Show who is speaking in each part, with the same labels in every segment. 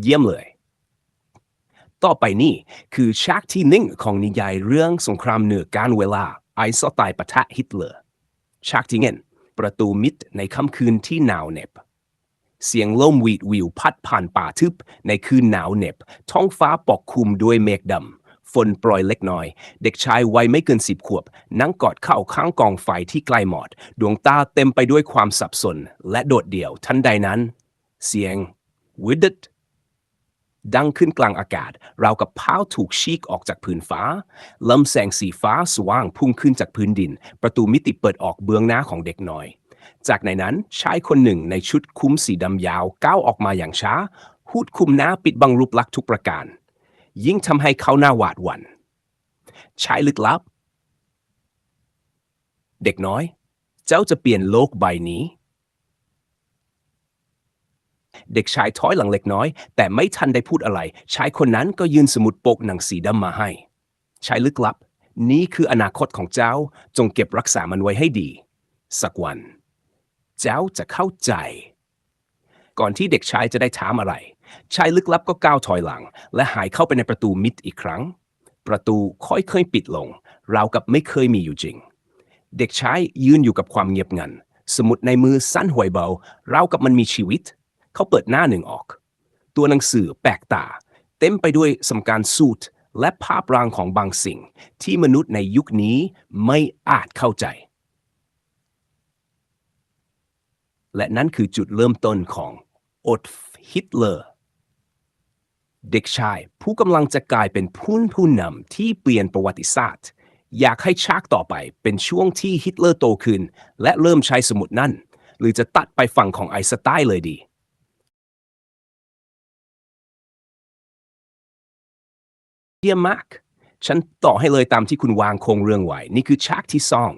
Speaker 1: เยี่ยมเลย ต่อไปนี่คือฉากที่หนึ่งของนิยายเรื่องสงครามเหนือการเวลาไอน์สไตน์ปะทะฮิตเลอร์ฉากที่เงินประตูมิดในค่ำคืนที่หนาวเหน็บ เสียงลมวีดวิวพัดผ่านป่าทึบในคืนหนาวเหน็บ ท้องฟ้าปกคลุมด้วยเมฆดำฝนโปรยเล็กน้อย เด็กชายวัยไม่เกินสิบขวบ นั่งกอดเข่าข้างกองไฟที่ใกล้หมอด ดวงตาเต็มไปด้วยความสับสน และโดดเดี่ยวทันใดนั้น เสียงวิดด ดังขึ้นกลางอากาศ ราวกับพ้าวถูกฉีกออกจากพื้นฟ้าลำแสงสีฟ้าสว่างพุ่งขึ้นจากพื้นดิน ประตูมิติเปิดออกเบื้องหน้าของเด็กน้อย จากในนั้นชายคนหนึ่งในชุดคุ้มสีดำยาวก้าวออกมาอย่างช้าหูดคุมหน้าปิดบังรูปลักษณ์ทุกประการ ยิ่งทำให้เขาหน้าหวาดหวัน่นชายลึกลับ เด็กน้อย เจ้าจะเปลี่ยนโลกใบนี้ เด็กชายถอยหลังเล็กน้อย แต่ไม่ทันได้พูดอะไร ชายคนนั้นก็ยืนสมุดปกหนังสีดำมาให้ ชายลึกลับ นี่คืออนาคตของเจ้า จงเก็บรักษามันไว้ให้ดี สักวัน เจ้าจะเข้าใจ ก่อนที่เด็กชายจะได้ถามอะไร ชายลึกลับก็ก้าวถอยหลัง และหายเข้าไปในประตูมิดอีกครั้ง ประตูค่อยๆปิดลง ราวกับไม่เคยมีอยู่จริง เด็กชายยืนอยู่กับความเงียบงัน สมุดในมือสั้นห่วยเบา ราวกับมันมีชีวิต เขาเปิดหน้าหนึ่งออก ตัวหนังสือแปลกตา เต็มไปด้วยสำการสูตรและภาพรางของบางสิ่ง ที่มนุษย์ในยุคนี้ไม่อาจเข้าใจ และนั่นคือจุดเริ่มต้นของอดฮิตเลอร์ เด็กชายผู้กำลังจะกลายเป็นผู้ผู้นำที่เปลี่ยนประวัติศาสตร์ อยากให้ฉากต่อไปเป็นช่วงที่ฮิตเลอร์โตขึ้น และเริ่มใช้สมุดนั่น หรือจะตัดไปฝั่งของไอน์สไตน์เลยดี เยี่ยมมาก ฉันต่อให้เลยตามที่คุณวางโครงเรื่องไว้ นี่คือฉากที่สอง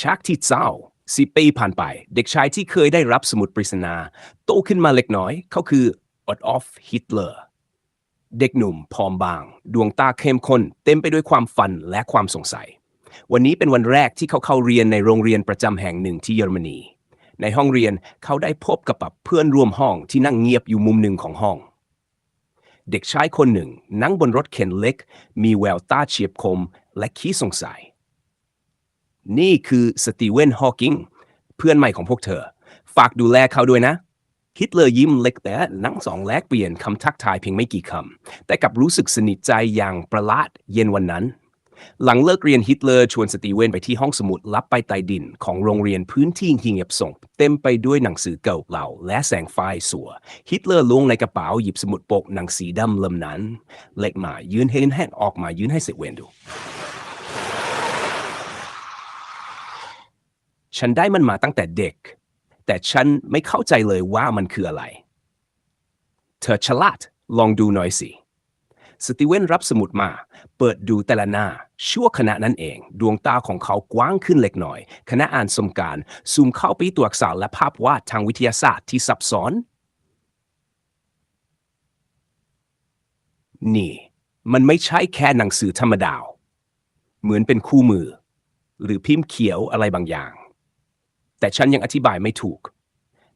Speaker 1: ฉากที่เจ้าสิปีผ่านไป เด็กชายที่เคยได้รับสมุดปริศนา โตขึ้นมาเล็กน้อย เขาคืออดออฟฮิตเลอร์เด็กหนุ่มผอมบาง ดวงตาเข้มข้น เต็มไปด้วยความฝันและความสงสัย วันนี้เป็นวันแรกที่เขาเข้าเรียนในโรงเรียนประจำแห่งหนึ่งที่เยอรมนี ในห้องเรียนเขาได้พบกับเพื่อนร่วมห้องที่นั่งเงียบอยู่มุมหนึ่งของห้อง เด็กชายคนหนึ่ง นั่งบนรถเข็นเล็ก มีแววตาเฉียบคมและขี้สงสัย นี่คือสตีเวนฮอว์กิงเพื่อนใหม่ของพวกเธอ ฝากดูแลเขาด้วยนะฮิตเลอร์ยิ้มเล็กแต่นั่งสองแลกเปลี่ยนคำทักทายเพียงไม่กี่คำ แต่กับรู้สึกสนิทใจอย่างประหลาดเย็นวันนั้น หลังเลิกเรียนฮิตเลอร์ชวนสตีเวนไปที่ห้องสมุดลับไปใต้ดินของโรงเรียนพื้นที่เงียบสงเต็มไปด้วยหนังสือเก่าเหล่า และแสงไฟสัว ฮิตเลอร์ล้วงในกระเป๋าหยิบสมุดปกหนังสีดำเล่มนั้น เล็กมายืนให้แห้งออกมายืนให้เสเวนดู ฉันได้มันมาตั้งแต่เด็ก แต่ฉันไม่เข้าใจเลยว่ามันคืออะไร เธอฉลาดลองดูหน่อยสิ สตีเวนรับสมุดมา เปิดดูแต่ละหน้า ชั่วขณะนั้นเอง ดวงตาของเขากว้างขึ้นเล็กน้อย ขณะอ่านสมการซูมเข้าไปตัวอักษรและภาพวาดทางวิทยาศาสตร์ที่ซับซ้อน นี่ มันไม่ใช่แค่หนังสือธรรมดา เหมือนเป็นคู่มือ หรือพิมพ์เขียวอะไรบางอย่าง แต่ฉันยังอธิบายไม่ถูก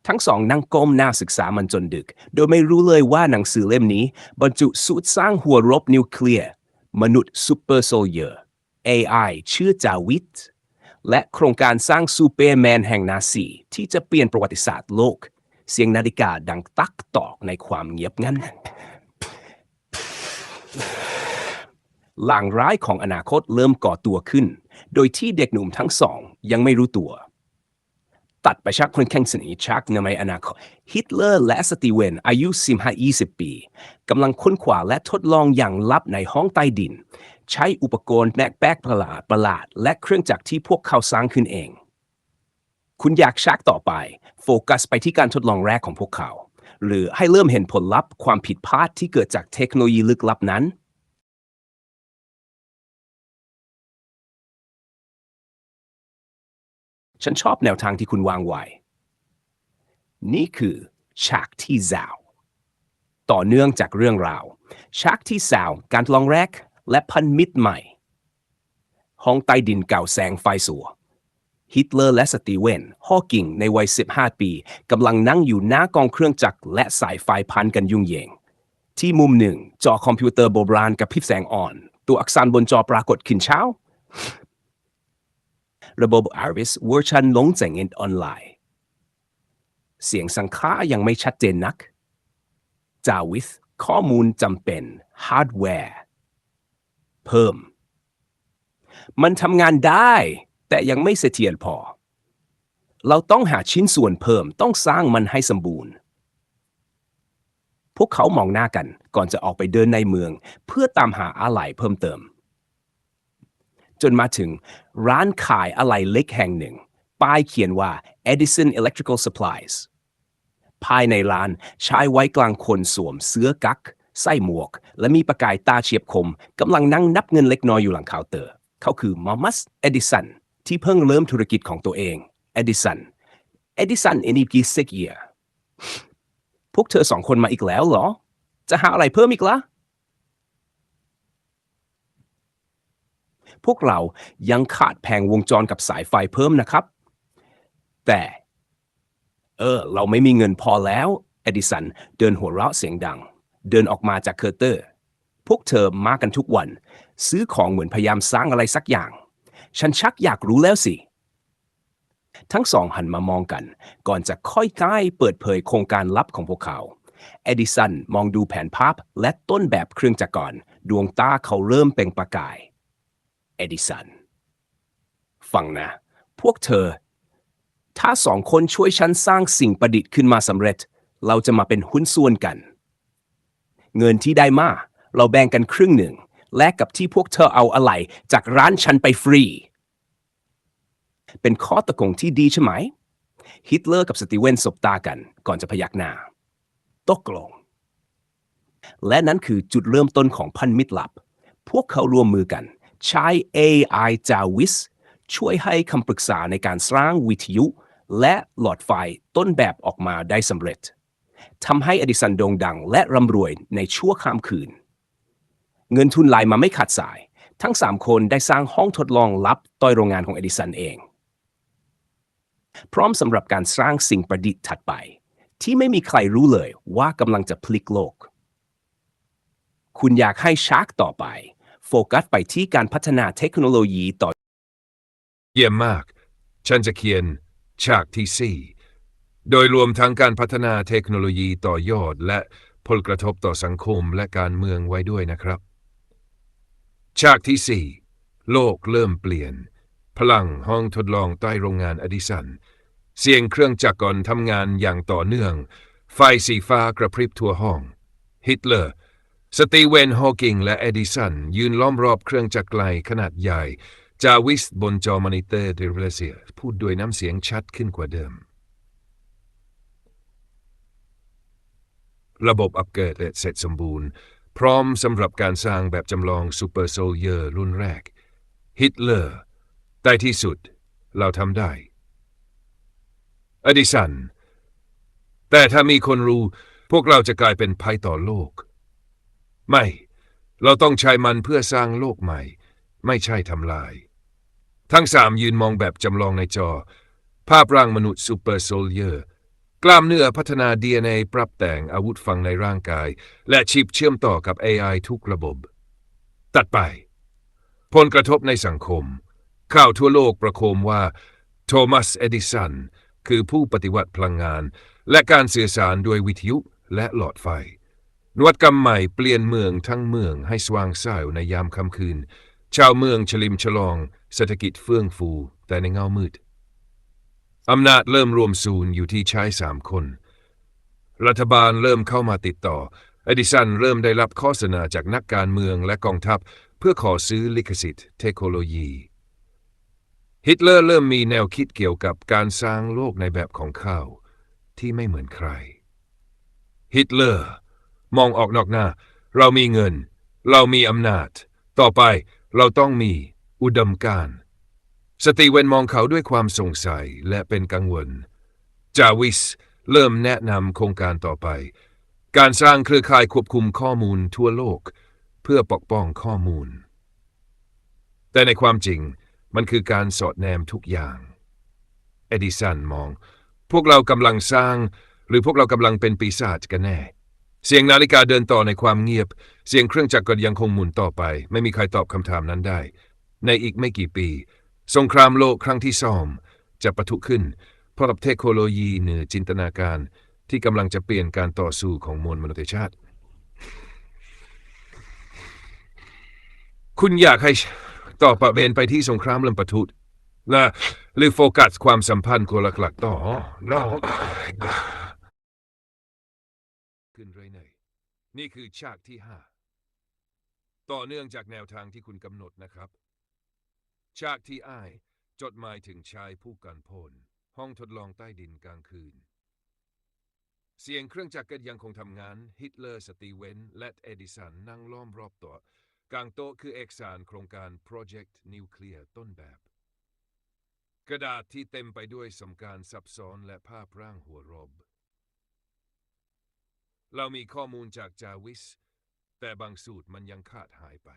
Speaker 1: ทั้งสองนั่งก้มหน้าศึกษามันจนดึก โดยไม่รู้เลยว่าหนังสือเล่มนี้ บรรจุสูตรสร้างหัวรบนิวเคลียร์ มนุษย์ซูเปอร์โซลเยอร์ AI ชื่อจาวิทและโครงการสร้างซูเปอร์แมนแห่งนาซีที่จะเปลี่ยนประวัติศาสตร์โลก เสียงนาฬิกาดังตักตอกในความเงียบงันหลางร้ายของอนาคตเริ่มก่อตัวขึ้น โดยที่เด็กหนุ่มทั้งสองยังไม่รู้ตัว ตัดไปชักคนแข่งสนิทชักในอนาคตฮิตเลอร์และสตีเวนอายุ15-20 ปีกำลังค้นคว้าและทดลองอย่างลับในห้องใต้ดิน ใช้อุปกรณ์แปลกประหลาดประหลาด และเครื่องจักรที่พวกเขาสร้างขึ้นเอง คุณอยากชักต่อไป โฟกัสไปที่การทดลองแรกของพวกเขา หรือให้เริ่มเห็นผลลัพธ์ความผิดพลาดที่เกิดจากเทคโนโลยีลึกลับนั้น ฉันชอบแนวทางที่คุณวางไว้ นี่คือฉากที่สาวต่อเนื่องจากเรื่องราวฉากที่สาวการทดลองแรกและพันมิตรใหม่ ห้องใต้ดินเก่าแสงไฟสัว ฮิตเลอร์และสตีเวนฮอว์กิงในวัย 15 ปีกำลังนั่งอยู่หน้ากองเครื่องจักรและสายไฟพันกันยุ่งเหยิงที่มุมหนึ่ง จอคอมพิวเตอร์โบราณกับพริบแสงอ่อน ตัวอักษรบนจอปรากฏขึ้นเช้า ระบบ Iris เวอร์ชันลงแจงเงินออนไลน์ เสียงสังคายังไม่ชัดเจนนัก จาวิสข้อมูลจำเป็นฮาร์ดแวร์เพิ่ม มันทำงานได้แต่ยังไม่เสถียรพอ เราต้องหาชิ้นส่วนเพิ่มต้องสร้างมันให้สมบูรณ์ พวกเขามองหน้ากันก่อนจะออกไปเดินในเมือง เพื่อตามหาอะไหล่เพิ่มเติม จนมาถึงร้านขายอะไหล่เล็กแห่งหนึ่ง ป้ายเขียนว่า Edison Electrical Supplies ภายในร้านชายไว้กลางคนสวมเสื้อกั๊กใส่หมวก และมีประกายตาเฉียบคมกำลังนั่งนับเงินเล็กน้อยอยู่หลังเคาน์เตอร์ เขาคือมอมัสเอดิสันที่เพิ่งเริ่มธุรกิจของตัวเองเอดิสันเอดิสันอินิกิซิกเอียพวกเธอสองคนมาอีกแล้วเหรอ จะหาอะไรเพิ่มอีกล่ะ พวกเรายังขาดแผงวงจรกับสายไฟเพิ่มนะครับ แต่ เออ เราไม่มีเงินพอแล้ว เอดิสันเดินหัวเราะเสียงดัง เดินออกมาจากเคอร์เตอร์ พวกเธอมากันทุกวัน ซื้อของเหมือนพยายามสร้างอะไรสักอย่าง ฉันชักอยากรู้แล้วสิทั้งสองหันมามองกัน ก่อนจะค่อยใกล้เปิดเผยโครงการลับของพวกเขา เอดิสันมองดูแผนภาพและต้นแบบเครื่องจักรก่อน ดวงตาเขาเริ่มเปล่งประกาย เอดิสัน ฟังนะ พวกเธอ ถ้าสองคนช่วยฉันสร้างสิ่งประดิษฐ์ขึ้นมาสำเร็จ เราจะมาเป็นหุ้นส่วนกัน เงินที่ได้มา เราแบ่งกันครึ่งหนึ่ง แลกกับที่พวกเธอเอาอะไร จากร้านฉันไปฟรี เป็นข้อตกลงที่ดีใช่ไหม ฮิตเลอร์กับสตีเวนสบตากันก่อนจะพยักหน้า ตกลงและนั้นคือจุดเริ่มต้นของพันมิตรลับ พวกเขาร่วมมือกัน ใช้ AI จาวิสช่วยให้คำปรึกษาในการสร้างวิทยุ และหลอดไฟต้นแบบออกมาได้สำเร็จทำให้อดิสันโด่งดังและร่ำรวยในชั่วข้ามคืน เงินทุนไหลมาไม่ขาดสาย ทั้ง 3 คนได้สร้างห้องทดลองลับต้อยโรงงานของอดิสันเอง พร้อมสำหรับการสร้างสิ่งประดิษฐ์ถัดไป ที่ไม่มีใครรู้เลยว่ากำลังจะพลิกโลก คุณอยากให้ชาร์กต่อไป โฟกัสไปที่การพัฒนาเทคโนโลยีต่อ
Speaker 2: เยี่ยมมาก ฉันจะเขียนฉากที่4โดยรวมทั้งการพัฒนาเทคโนโลยีต่อยอด และผลกระทบต่อสังคมและการเมืองไว้ด้วยนะครับ ฉากที่4โลกเริ่มเปลี่ยน พลังห้องทดลองใต้โรงงานอดิสัน เสียงเครื่องจักรกลทำงานอย่างต่อเนื่อง ไฟสีฟ้ากระพริบทั่วห้อง ฮิตเลอร์ สตีเวนฮอว์กิงและเอดิสันยืนล้อมรอบเครื่องจักรไกลขนาดใหญ่ จาวิสบนจอมอนิเตอร์เดเรเซียพูดด้วยน้ำเสียงชัดขึ้นกว่าเดิม ระบบอัปเกรดเสร็จสมบูรณ์ พร้อมสำหรับการสร้างแบบจำลองซูเปอร์โซลเยอร์รุ่นแรก ฮิตเลอร์แต่ที่สุด เราทำได้ อดิสัน แต่ถ้ามีคนรู้ พวกเราจะกลายเป็นภัยต่อโลก ไม่ เราต้องใช้มันเพื่อสร้างโลกใหม่ ไม่ใช่ทำลาย ทั้งสามยืนมองแบบจำลองในจอ ภาพร่างมนุษย์ซูเปอร์โซลเยอร์ กล้ามเนื้อพัฒนา DNA ปรับแต่งอาวุธฝังในร่างกาย และชิปเชื่อมต่อกับ AI ทุกระบบ ตัดไป ผลกระทบในสังคม ข่าวทั่วโลกประโคมว่า โทมัส เอดิสัน คือผู้ปฏิวัติพลังงาน และการสื่อสารด้วยวิทยุและหลอดไฟ นวัตกรรมใหม่เปลี่ยนเมืองทั้งเมืองให้สว่างสายในยามค่ำคืน ชาวเมืองฉลิมฉลอง เศรษฐกิจเฟื่องฟู แต่ในเงามืด อำนาจเริ่มรวมศูนย์อยู่ที่ชายสามคน รัฐบาลเริ่มเข้ามาติดต่อ เอดิสันเริ่มได้รับข้อเสนอจากนักการเมืองและกองทัพ เพื่อขอซื้อลิขสิทธิ์เทคโนโลยี ฮิตเลอร์เริ่มมีแนวคิดเกี่ยวกับการสร้างโลกในแบบของเขาที่ไม่เหมือนใคร ฮิตเลอร์ มองออกนอกหน้า เรามีเงิน เรามีอำนาจ ต่อไปเราต้องมีอุดมการณ์สตีเวนมองเขาด้วยความสงสัยและเป็นกังวล จาวิสเริ่มแนะนำโครงการต่อไป การสร้างเครือข่ายควบคุมข้อมูลทั่วโลก เพื่อปกป้องข้อมูล แต่ในความจริงมันคือการสอดแนมทุกอย่าง เอดิสันมอง พวกเรากำลังสร้าง หรือพวกเรากำลังเป็นปีศาจกันแน่ เสียงนาฬิกาเดินต่อในความเงียบ เสียงเครื่องจักรก็ยังคงหมุนต่อไป ไม่มีใครตอบคำถามนั้นได้ ในอีกไม่กี่ปี สงครามโลกครั้งที่สองจะปะทุขึ้น เพราะกับเทคโนโลยีเหนือจินตนาการที่กำลังจะเปลี่ยนการต่อสู้ของมวลมนุษยชาติ คุณอยากให้ต่อประเด็นไปที่สงครามเริ่มปะทุนะหรือโฟกัสความสัมพันธ์คนหลักๆต่อ no นี่คือฉากที่ห้าต่อเนื่องจากแนวทางที่คุณกำหนดนะครับ ฉากที่อ้าย จดหมายถึงชายผู้กันพล ห้องทดลองใต้ดินกลางคืน เสียงเครื่องจักรก็ยังคงทำงาน ฮิตเลอร์ สตีเวนและเอดิสันนั่งล้อมรอบต๊ะกลางโต๊ะคือเอกสารโครงการ Project นิวเคลียร์ต้นแบบ กระดาษที่เต็มไปด้วยสมการซับซ้อนและภาพร่างหัวรบ เรามีข้อมูลจากจาวิส แต่บางสูตรมันยังขาดหายไป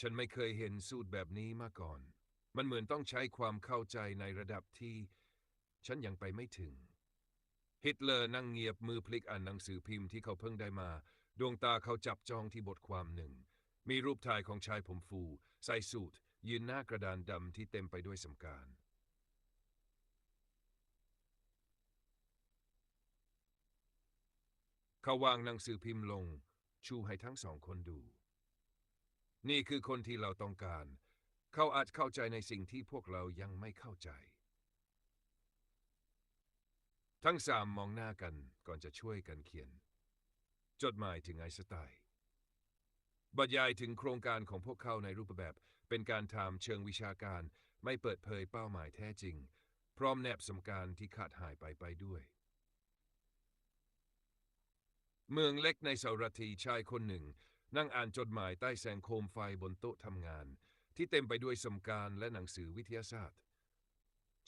Speaker 2: ฉันไม่เคยเห็นสูตรแบบนี้มาก่อน มันเหมือนต้องใช้ความเข้าใจในระดับที่ ฉันยังไปไม่ถึง ฮิตเลอร์นั่งเงียบมือพลิกอ่านหนังสือพิมพ์ที่เขาเพิ่งได้มา ดวงตาเขาจับจ้องที่บทความหนึ่ง มีรูปถ่ายของชายผมฟู ใส่สูทยืนหน้ากระดานดำที่เต็มไปด้วยสำการ เขาวางหนังสือพิมพ์ลง ชูให้ทั้งสองคนดู นี่คือคนที่เราต้องการ เขาอาจเข้าใจในสิ่งที่พวกเรายังไม่เข้าใจ ทั้งสามมองหน้ากันก่อนจะช่วยกันเขียน จดหมายถึงไอน์สไตน์บรรยายถึงโครงการของพวกเขาในรูปแบบเป็นการทำเชิงวิชาการ ไม่เปิดเผยเป้าหมายแท้จริง พร้อมแนบสมการที่ขาดหายไปไปด้วย เมืองเล็กในสารทีชายคนหนึ่ง นั่งอ่านจดหมายใต้แสงโคมไฟบนโต๊ะทำงาน ที่เต็มไปด้วยสมการและหนังสือวิทยาศาสตร์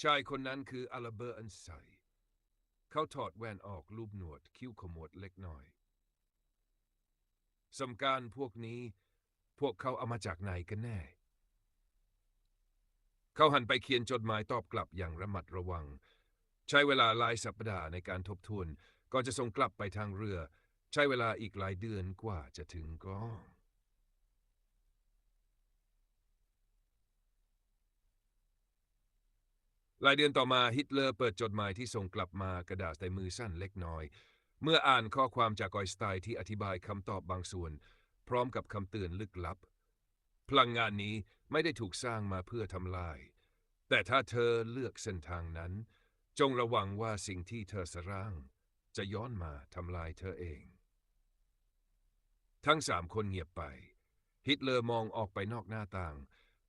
Speaker 2: ชายคนนั้นคืออาราเบอร์อันไซเขาถอดแว่นออกรูปหนวดคิ้วขมวดเล็กน้อย สมการพวกนี้ พวกเขาเอามาจากไหนกันแน่ เขาหันไปเขียนจดหมายตอบกลับอย่างระมัดระวัง ใช้เวลาหลายสัปดาห์ในการทบทวนก่อนจะส่งกลับไปทางเรือ ใช้เวลาอีกหลายเดือนกว่าจะถึงก็หลายเดือนต่อมาฮิตเลอร์เปิดจดหมายที่ส่งกลับมากระดาษในมือสั้นเล็กน้อย เมื่ออ่านข้อความจากกอยสไตน์ที่อธิบายคำตอบบางส่วน พร้อมกับคำเตือนลึกลับ พลังงานนี้ไม่ได้ถูกสร้างมาเพื่อทำลาย แต่ถ้าเธอเลือกเส้นทางนั้น จงระวังว่าสิ่งที่เธอสร้าง จะย้อนมาทำลายเธอเอง ทั้งสามคนเงียบไป ฮิตเลอร์มองออกไปนอกหน้าต่าง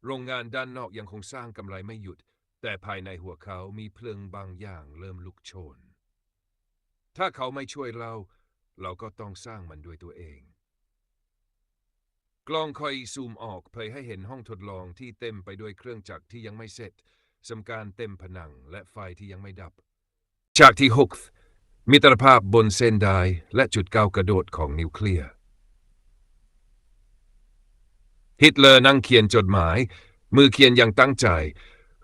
Speaker 2: โรงงานด้านนอกยังคงสร้างกำไรไม่หยุด แต่ภายในหัวเขามีเพลิงบางอย่างเริ่มลุกโชน ถ้าเขาไม่ช่วยเรา เราก็ต้องสร้างมันด้วยตัวเอง กล้องคอยซูมออกเผยให้เห็นห้องทดลองที่เต็มไปด้วยเครื่องจักรที่ยังไม่เสร็จสำการเต็มผนังและไฟที่ยังไม่ดับ ฉากที่หกมิตรภาพบนเส้นได้และจุดก้าวกระโดดของนิวเคลียร์ ฮิตเลอร์นั่งเขียนจดหมาย มือเขียนอย่างตั้งใจ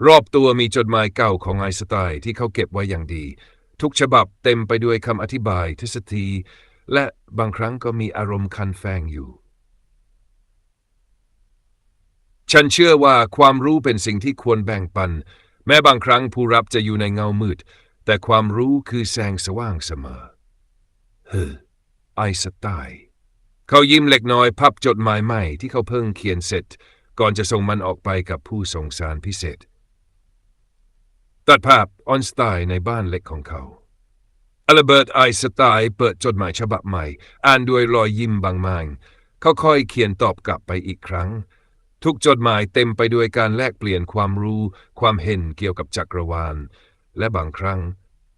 Speaker 2: รอบตัวมีจดหมายเก่าของไอสไตน์ที่เขาเก็บไว้อย่างดี ทุกฉบับเต็มไปด้วยคำอธิบายทฤษฎีและบางครั้งก็มีอารมณ์คันแฝงอยู่ ฉันเชื่อว่าความรู้เป็นสิ่งที่ควรแบ่งปัน แม้บางครั้งผู้รับจะอยู่ในเงามืด แต่ความรู้คือแสงสว่างเสมอเฮ้อไอสไตน์ เขายิ้มเล็กน้อยพับจดหมายใหม่ที่เขาเพิ่งเขียนเสร็จ ก่อนจะส่งมันออกไปกับผู้ส่งสารพิเศษ ตัดภาพออนสไตน์ในบ้านเล็กของเขาอลเบิร์ตไอน์สไตน์เปิดจดหมายฉบับใหม่ อ่านด้วยรอยยิ้มบางๆเขาค่อยเขียนตอบกลับไปอีกครั้ง ทุกจดหมายเต็มไปด้วยการแลกเปลี่ยนความรู้ ความเห็นเกี่ยวกับจักรวาล และบางครั้ง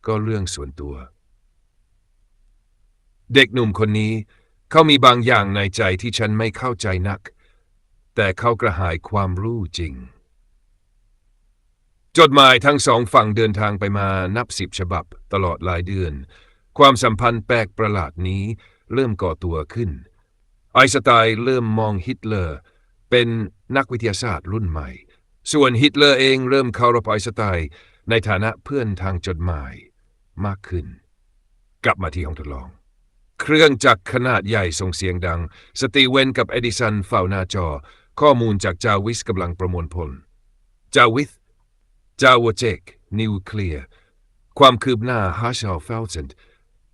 Speaker 2: ก็เรื่องส่วนตัว เด็กหนุ่มคนนี้ เขามีบางอย่างในใจที่ฉันไม่เข้าใจนัก แต่เขากระหายความรู้จริง จดหมายทั้งสองฝั่งเดินทางไปมานับสิบฉบับตลอดหลายเดือน ความสัมพันธ์แปลกประหลาดนี้เริ่มก่อตัวขึ้น ไอสไตน์เริ่มมองฮิตเลอร์ เป็นนักวิทยาศาสตร์รุ่นใหม่ ส่วนฮิตเลอร์เองเริ่มเคารพไอสไตน์ในฐานะเพื่อนทางจดหมายมากขึ้น กลับมาที่ห้องทดลอง เครื่องจักรขนาดใหญ่ส่งเสียงดัง สตีเวนกับเอดิสันเฝ้าหน้าจอ ข้อมูลจากจาวิสกำลังประมวลผล จาวิสจาวเจกนิวเคลียร์ ความคืบหน้าฮาชาลเฟลเซน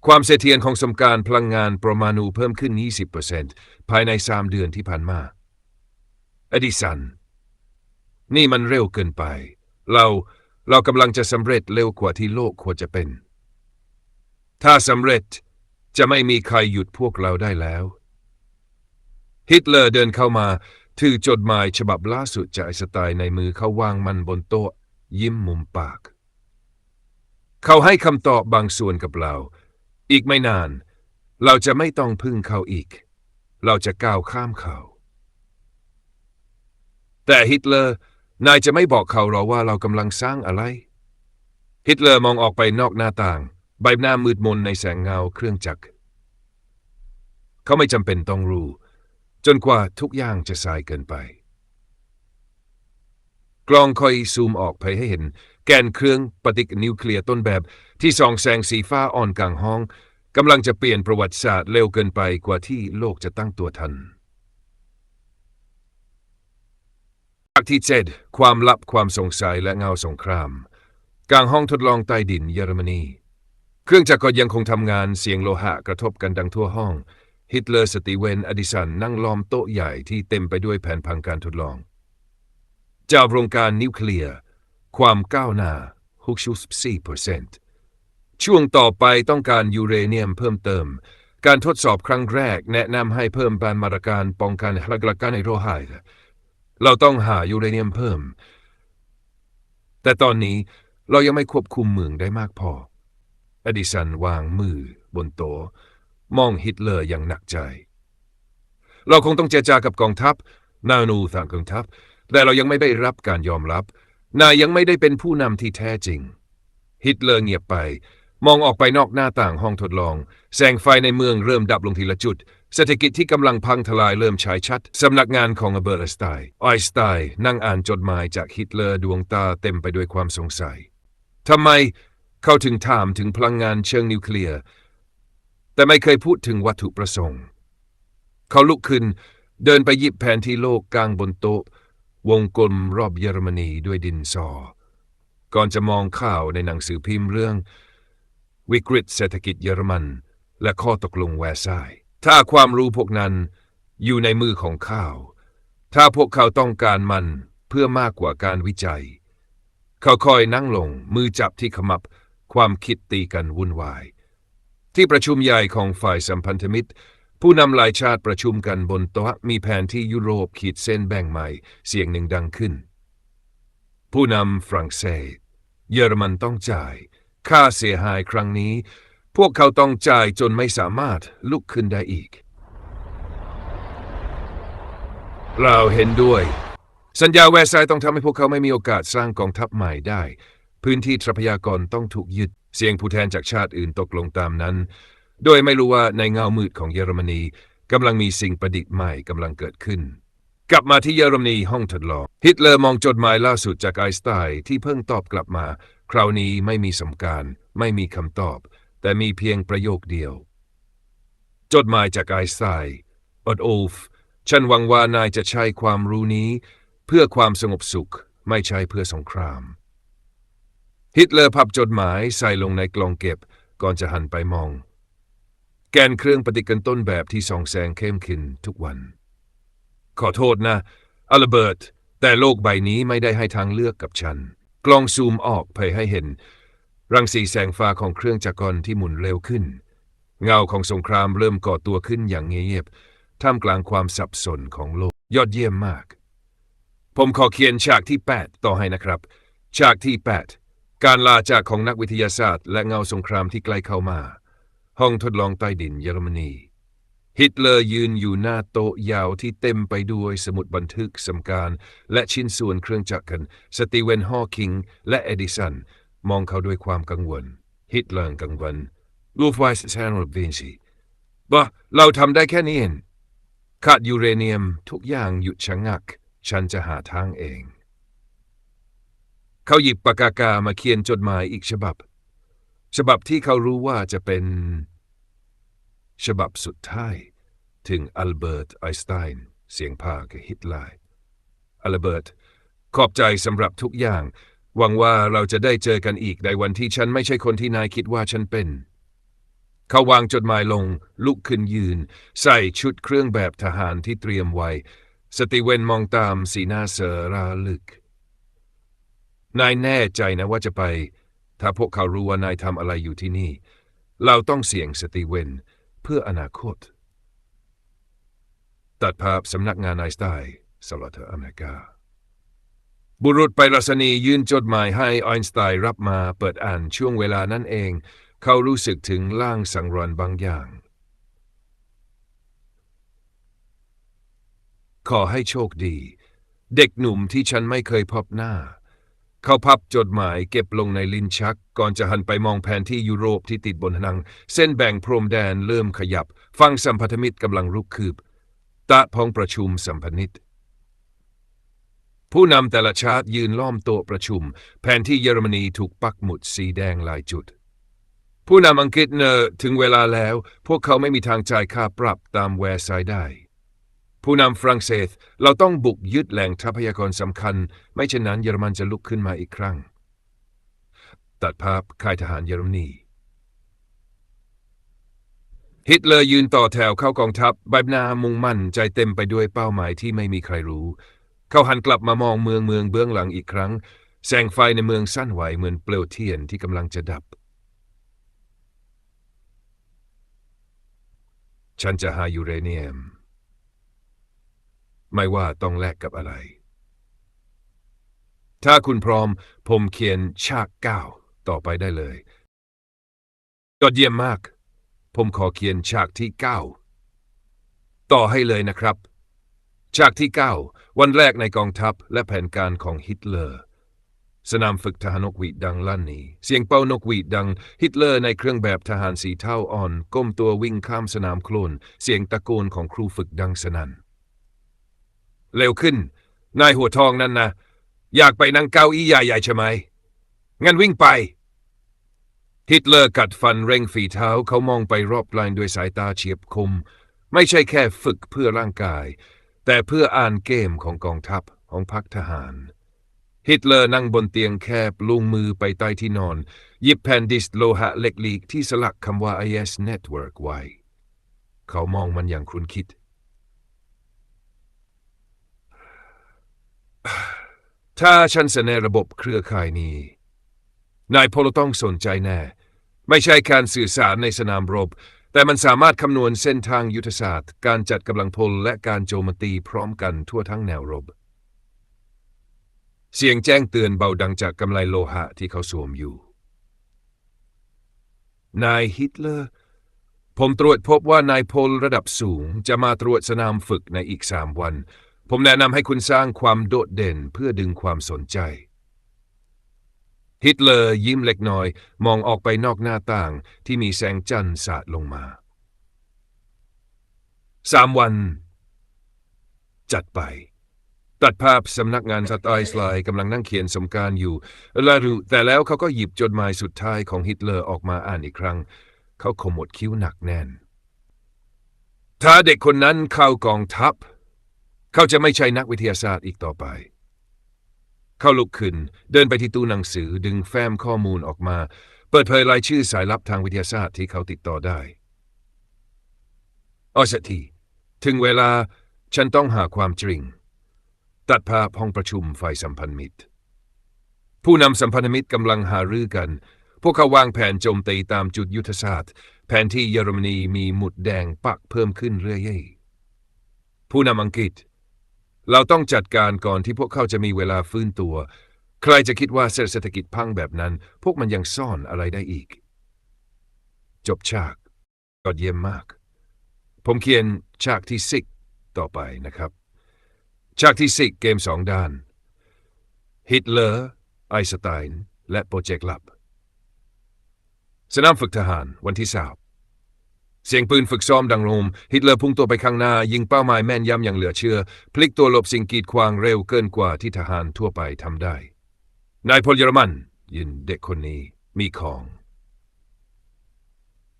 Speaker 2: ความเสถียรของสมการพลังงานประมาณูเพิ่มขึ้น 20%ภายใน 3 เดือนที่ผ่านมาเอดิสัน นี่มันเร็วเกินไป เราเรากำลังจะสำเร็จเร็วกว่าที่โลกควรจะเป็น ถ้าสำเร็จ จะไม่มีใครหยุดพวกเราได้แล้ว ฮิตเลอร์เดินเข้ามาถือจดหมายฉบับล่าสุดจากไอสไตน์ในมือเขาวางมันบนโต๊ะ ยิ้มมุมปาก เขาให้คำตอบบางส่วนกับเรา อีกไม่นาน เราจะไม่ต้องพึ่งเขาอีก เราจะก้าวข้ามเขา แต่ฮิตเลอร์นายจะไม่บอกเขาหรอว่าเรากำลังสร้างอะไร ฮิตเลอร์มองออกไปนอกหน้าต่าง ใบหน้ามืดมนในแสงเงาเครื่องจักร เขาไม่จำเป็นต้องรู้ จนกว่าทุกอย่างจะสายเกินไป กล้องคอยซูมออกไปให้เห็น แกนเครื่องปฏิกิริยนิวเคลียร์ต้นแบบที่ส่องแสงสีฟ้าอ่อนกลางห้องกำลังจะเปลี่ยนประวัติศาสตร์เร็วเกินไปกว่าที่โลกจะตั้งตัวทันภาคที่เจ็ดความลับความสงสัยและเงาสงคราม กลางห้องทดลองใต้ดินเยอรมนี เครื่องจักรกลยังคงทำงานเสียงโลหะกระทบกันดังทั่วห้อง ฮิตเลอร์สตีเวนอดิสันนั่งล้อมโต๊ะใหญ่ที่เต็มไปด้วยแผนพังการทดลอง เจ้าโรงการนิวเคลียร์ ความก้าวหน้า 64%ช่วงต่อไปต้องการยูเรเนียมเพิ่มเติม การทดสอบครั้งแรกแนะนำให้เพิ่มบานมาตรการป้องกันหลักการในโรหายเราต้องหายูเรเนียมเพิ่ม แต่ตอนนี้เรายังไม่ควบคุมเมืองได้มากพอ อดิสันวางมือบนโต๊ะมองฮิตเลอร์อย่างหนักใจ เราคงต้องเจรจากับกองทัพ นานูทางกองทัพ แต่เรายังไม่ได้รับการยอมรับ นายยังไม่ได้เป็นผู้นำที่แท้จริง ฮิตเลอร์เงียบไป มองออกไปนอกหน้าต่างห้องทดลอง แสงไฟในเมืองเริ่มดับลงทีละจุด เศรษฐกิจที่กำลังพังทลายเริ่มฉายชัด สำนักงานของอเบอร์สไตน์ไอสไตน์นั่งอ่านจดหมายจากฮิตเลอร์ดวงตาเต็มไปด้วยความสงสัยทำไม เขาถึงถามถึงพลังงานเชิงนิวเคลียร์ แต่ไม่เคยพูดถึงวัตถุประสงค์ เขาลุกขึ้นเดินไปหยิบแผนที่โลกกลางบนโต๊ะ วงกลมรอบเยอรมนีด้วยดินสอ ก่อนจะมองข่าวในหนังสือพิมพ์เรื่อง วิกฤตเศรษฐกิจเยอรมัน และข้อตกลงแวร์ซายถ้าความรู้พวกนั้นอยู่ในมือของข้าว ถ้าพวกเขาต้องการมันเพื่อมากกว่าการวิจัย เขาคอยนั่งลงมือจับที่ขมับ ความคิดตีกันวุ่นวาย ที่ประชุมใหญ่ของฝ่ายสัมพันธมิตร ผู้นำหลายชาติประชุมกันบนโต๊ะมีแผนที่ยุโรปขีดเส้นแบ่งใหม่ เสียงหนึ่งดังขึ้น ผู้นำฝรั่งเศส เยอรมันต้องจ่าย ค่าเสียหายครั้งนี้ พวกเขาต้องจ่ายจนไม่สามารถลุกขึ้นได้อีก เราเห็นด้วย สัญญาแวร์ซายน์ต้องทำให้พวกเขาไม่มีโอกาสสร้างกองทัพใหม่ได้ พื้นที่ทรัพยากรต้องถูกยึด เสียงผู้แทนจากชาติอื่นตกลงตามนั้น โดยไม่รู้ว่าในเงามืดของเยอรมนีกำลังมีสิ่งประดิษฐ์ใหม่กำลังเกิดขึ้น กลับมาที่เยอรมนีห้องทดลอง ฮิตเลอร์มองจดหมายล่าสุดจากไอน์สไตน์ที่เพิ่งตอบกลับมา คราวนี้ไม่มีสมการ ไม่มีคำตอบ แต่มีเพียงประโยคเดียว จดหมายจากไอน์สไตน์อดโอฟฉันหวังว่านายจะใช้ความรู้นี้ เพื่อความสงบสุข ไม่ใช่เพื่อสงคราม ฮิตเลอร์พับจดหมายใส่ลงในกล่องเก็บ ก่อนจะหันไปมอง แกนเครื่องปฏิกันต้นแบบที่ส่องแสงเข้มขึ้นทุกวัน ขอโทษนะ อลเบิร์ต แต่โลกใบนี้ไม่ได้ให้ทางเลือกกับฉัน กล้องซูมออกเผยให้เห็น รังสีแสงฟ้าของเครื่องจักรกลที่หมุนเร็วขึ้น เงาของสงครามเริ่มก่อตัวขึ้นอย่างเงียบๆท่ามกลางความสับสนของโลก ยอดเยี่ยมมาก ผมขอเขียนฉากที่ 8 ต่อให้นะครับ ฉากที่ 8 การลาจากของนักวิทยาศาสตร์ และเงาสงครามที่ใกล้เข้ามา ห้องทดลองใต้ดินเยอรมนี ฮิตเลอร์ยืนอยู่หน้าโต๊ะยาวที่เต็มไปด้วยสมุดบันทึกสำการ และชิ้นส่วนเครื่องจักรกัน สตีเวนฮอว์คิง และเอดิสัน มองเขาด้วยความกังวล ฮิตเลอร์กังวลลูฟไวส์แซนด์วินซีบ่เราทำได้แค่นี้เองขาดยูเรเนียมทุกอย่างหยุดชะงัก ฉันจะหาทางเอง เขาหยิบปากกากามาเขียนจดหมายอีกฉบับ ฉบับที่เขารู้ว่าจะเป็น ฉบับสุดท้ายถึงอัลเบิร์ตไอน์สไตน์เสียงพากับฮิตไลร์อัลเบิร์ตขอบใจสำหรับทุกอย่าง หวังว่าเราจะได้เจอกันอีกในวันที่ฉันไม่ใช่คนที่นายคิดว่าฉันเป็น เขาวางจดหมายลง ลุกขึ้นยืน ใส่ชุดเครื่องแบบทหารที่เตรียมไว้ สติเวนมองตามสีหน้าเสอราลึก นายแน่ใจนะว่าจะไป ถ้าพวกเขารู้ว่านายทำอะไรอยู่ที่นี่ เราต้องเสี่ยงสติเวนเพื่ออนาคต ตัดภาพสำนักงานไอน์สไตน์สลอเทอร์อเมริกา บุรุษไปรษณีย์ยื่นจดหมายให้ไอน์สไตน์รับมาเปิดอ่านช่วงเวลานั้นเอง เขารู้สึกถึงล่างสังรอนบางอย่าง ขอให้โชคดี เด็กหนุ่มที่ฉันไม่เคยพบหน้า เขาพับจดหมายเก็บลงในลิ้นชัก ก่อนจะหันไปมองแผนที่ยุโรปที่ติดบนผนัง เส้นแบ่งพรมแดนเริ่มขยับ ฟังสัมพันธมิตรกำลังรุกคืบ ตะพองประชุมสัมพันนิต ผู้นำแต่ละชาติยืนล้อมโต๊ะประชุม แผนที่เยอรมนีถูกปักหมุดสีแดงหลายจุด ผู้นำอังกฤษเนอถึงเวลาแล้ว พวกเขาไม่มีทางจ่ายค่าปรับตามแวร์ไซด์ได้ ผู้นำฝรั่งเศสเราต้องบุกยึดแหล่งทรัพยากรสำคัญ ไม่เช่นนั้นเยอรมันจะลุกขึ้นมาอีกครั้ง ตัดภาพค่ายทหารเยอรมนีฮิตเลอร์ยืนต่อแถวเข้ากองทัพใบหน้ามุ่งมั่นใจเต็มไปด้วยเป้าหมายที่ไม่มีใครรู้ เขาหันกลับมามองเมืองเมืองเบื้องหลังอีกครั้ง แสงไฟในเมืองสั้นไหวเหมือนเปลวเทียนที่กำลังจะดับ ฉันจะหายูเรเนียม ไม่ว่าต้องแลกกับอะไร ถ้าคุณพร้อม ผมเขียนฉากเก้าต่อไปได้เลย ยอดเยี่ยมมาก ผมขอเขียนฉากที่เก้าต่อให้เลยนะครับ ฉากที่เก้าวันแรกในกองทัพและแผนการของฮิตเลอร์ สนามฝึกทหารนกหวีดดังลั่นนี้ เสียงเป้านกหวีดดัง ฮิตเลอร์ในเครื่องแบบทหารสีเทาอ่อน ก้มตัววิ่งข้ามสนามโคลน เสียงตะโกนของครูฝึกดังสนัน่น เร็วขึ้น นายหัวทองนั่นนะอยากไปนั่งเก้าอี้ใหญ่ๆใช่ไหม งั้นวิ่งไป ฮิตเลอร์กัดฟันเร่งฝีเท้าเขามองไปรอบลานด้วยสายตาเฉียบคม ไม่ใช่แค่ฝึกเพื่อร่างกาย แต่เพื่ออ่านเกมของกองทัพของพรรคทหาร ฮิตเลอร์นั่งบนเตียงแคบลุงมือไปใต้ที่นอน หยิบแผ่นดิสก์โลหะเล็กหลีกที่สลักคำว่า IS Network ไว้ เขามองมันอย่างครุนคิด ถ้าฉันเสนอระบบเครือข่ายนี้ นายพลต้องสนใจแน่ ไม่ใช่การสื่อสารในสนามรบ แต่มันสามารถคำนวณเส้นทางยุทธศาสตร์ การจัดกำลังพลและการโจมตีพร้อมกันทั่วทั้งแนวรบ เสียงแจ้งเตือนเบาดังจากกำไลโลหะที่เขาสวมอยู่ นายฮิตเลอร์ ผมตรวจพบว่านายพลระดับสูงจะมาตรวจสนามฝึกในอีกสามวัน ผมแนะนำให้คุณสร้างความโดดเด่นเพื่อดึงความสนใจ ฮิตเลอร์ยิ้มเล็กน้อย มองออกไปนอกหน้าต่างที่มีแสงจันทร์สาดลงมาสามวัน จัดไป ตัดภาพสำนักงานสไตล์สไลกำลังนั่งเขียนสมการอยู่ลารุแต่แล้วเขาก็หยิบจดหมายสุดท้ายของฮิตเลอร์ออกมาอ่านอีกครั้ง เขาขมวดคิ้วหนักแน่น ถ้าเด็กคนนั้นเข้ากองทัพ เขาจะไม่ใช่นักวิทยาศาสตร์อีกต่อไป เขาลุกขึ้น เดินไปที่ตู้หนังสือดึงแฟ้มข้อมูลออกมา เปิดเผยรายชื่อสายลับทางวิทยาศาสตร์ที่เขาติดต่อได้ออสักทีถึงเวลาฉันต้องหาความจริง ตัดภาพห้องประชุมฝ่ายสัมพันธมิตร ผู้นำสัมพันธมิตรกำลังหารือกัน พวกเขาวางแผนโจมตีตามจุดยุทธศาสตร์ แผนที่เยอรมนีมีหมุดแดงปักเพิ่มขึ้นเรื่อยๆผู้นำอังกฤษ เราต้องจัดการก่อนที่พวกเขาจะมีเวลาฟื้นตัว ใครจะคิดว่าเศรษฐกิจพังแบบนั้น พวกมันยังซ่อนอะไรได้อีก จบฉากยอดเยี่ยมมาก ผมเขียนฉากที่สิกต่อไปนะครับ ฉากที่สิกเกมสองด้าน ฮิตเลอร์ ไอน์สไตน์ และโปรเจกต์ลับ สนามฝึกทหารวันที่สาม เสียงปืนฝึกซ้อมดังโรมฮิตเลอร์พุ่งตัวไปข้างหน้า ยิงเป้าหมายแม่นยำอย่างเหลือเชื่อ พลิกตัวหลบสิ่งกีดขวางเร็วเกินกว่าที่ทหารทั่วไปทำได้ นายพลเยอรมัน ยินเด็กคนนี้มีของ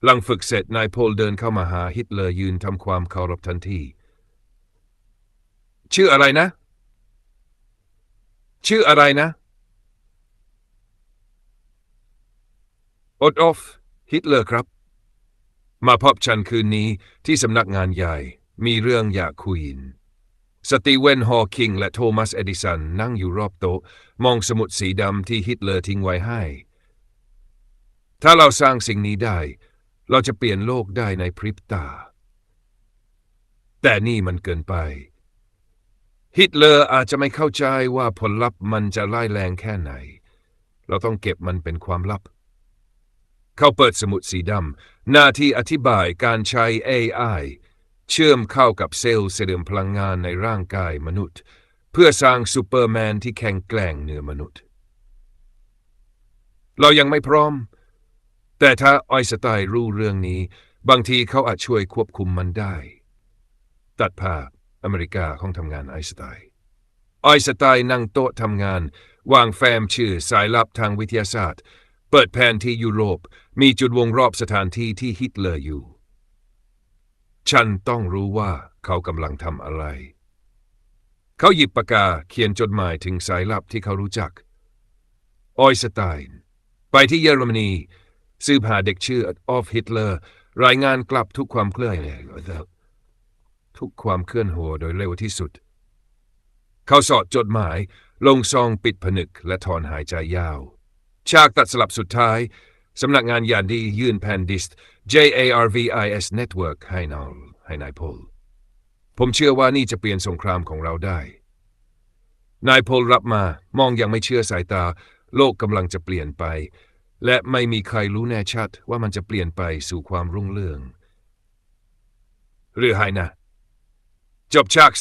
Speaker 2: หลังฝึกเสร็จนายพลเดินเข้ามาหาฮิตเลอร์ยืนทำความเคารพทันที ชื่ออะไรนะ ชื่ออะไรนะอดออฟฮิตเลอร์ครับ มาพบฉันคืนนี้ที่สำนักงานใหญ่ มีเรื่องอยากคุยสตีเวนฮอว์คิงและโทมัสเอดิสันนั่งอยู่รอบโต๊ะ มองสมุดสีดำที่ฮิตเลอร์ทิ้งไว้ให้ ถ้าเราสร้างสิ่งนี้ได้ เราจะเปลี่ยนโลกได้ในพริบตา แต่นี่มันเกินไป ฮิตเลอร์อาจจะไม่เข้าใจว่าผลลัพธ์มันจะร้ายแรงแค่ไหน เราต้องเก็บมันเป็นความลับ เขาเปิดสมุดสีดำ หน้าที่อธิบายการใช้ AI เชื่อมเข้ากับเซลล์เสริมพลังงานในร่างกายมนุษย์ เพื่อสร้างซูเปอร์แมนที่แข็งแกร่งเหนือมนุษย์ เรายังไม่พร้อม แต่ถ้าไอน์สไตน์รู้เรื่องนี้ บางทีเขาอาจช่วยควบคุมมันได้ ตัดภาพอเมริกาของทำงานไอสไตน์ไอน์สไตน์นั่งโต๊ะทำงาน วางแฟ้มชื่อสายลับทางวิทยาศาสตร์ เปิดแผนที่ยุโรปมีจุดวงรอบสถานที่ที่ฮิตเลอร์อยู่ ฉันต้องรู้ว่าเขากำลังทำอะไร เขาหยิบปากกาเขียนจดหมายถึงสายลับที่เขารู้จัก ออยสไตน์ไปที่เยอรมนีสืบหาเด็กชื่อออฟฮิตเลอร์รายงานกลับทุกความเคลื่อนไหวทุกความเคลื่อนหัวโดยเร็วที่สุด เขาสอดจดหมายลงซองปิดผนึกและถอนหายใจยาว ฉากตัดสลับสุดท้าย สำนักงานยานดียื่นแผ่นดิส JARVIS Network ให้นายให้นายพล ผมเชื่อว่านี่จะเปลี่ยนสงครามของเราได้ นายพลรับมามองยังไม่เชื่อสายตา โลกกำลังจะเปลี่ยนไป และไม่มีใครรู้แน่ชัดว่ามันจะเปลี่ยนไปสู่ความรุ่งเรือง หรือไฮนะ จบฉาก